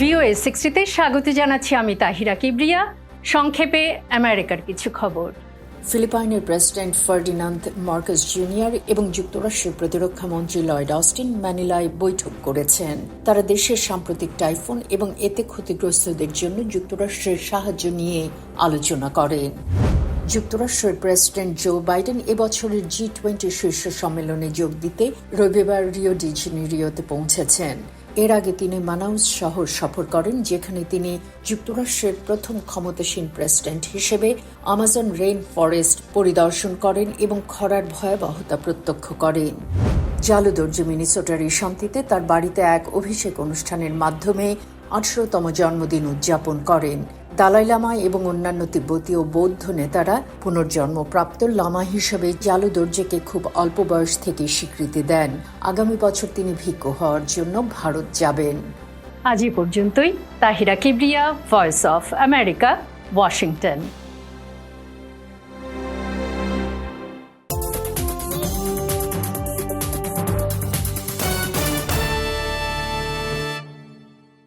VOA সিক্সটিতে স্বাগত জানাচ্ছি আমি তাহিরা কিবরিয়া। সংক্ষেপে আমেরিকার কিছু খবর। ফিলিপাইনের প্রেসিডেন্ট ফার্ডিনান্দ মার্কাস জুনিয়র এবং যুক্তরাষ্ট্রের প্রতিরক্ষা মন্ত্রী লয়েড অস্টিন ম্যানিলায় বৈঠক করেছেন। তারা দেশের সাম্প্রতিক টাইফুন এবং এতে ক্ষতিগ্রস্তদের জন্য যুক্তরাষ্ট্রের সাহায্য নিয়ে আলোচনা করেন। যুক্তরাষ্ট্রের প্রেসিডেন্ট জো বাইডেন এবছরের জি টোয়েন্টি শীর্ষ সম্মেলনে যোগ দিতে রবিবার রিও ডি পৌঁছেছেন। এর আগে তিনি মানাউস শহর সফর করেন, যেখানে তিনি যুক্তরাষ্ট্রের প্রথম ক্ষমতাসীন প্রেসিডেন্ট হিসেবে আমাজন রেইন ফরেস্ট পরিদর্শন করেন এবং খরার ভয়াবহতা প্রত্যক্ষ করেন। জালুদর্জি মিনিসোটার এই শান্তিতে তার বাড়িতে এক অভিষেক অনুষ্ঠানের মাধ্যমে আঠারোতম জন্মদিন উদযাপন করেন। দালাই লামা এবং অন্যান্য তিব্বতী ও বৌদ্ধ নেতারা পুনর্জন্মপ্রাপ্ত লামা হিসেবে জালু দর্জেকে খুব অল্প বয়স থেকে স্বীকৃতি দেন। আগামী বছর তিনি ভিক্ষু হওয়ার জন্য ভারত যাবেন। আজ পর্যন্তই। Tahira Kibria Voice of America Washington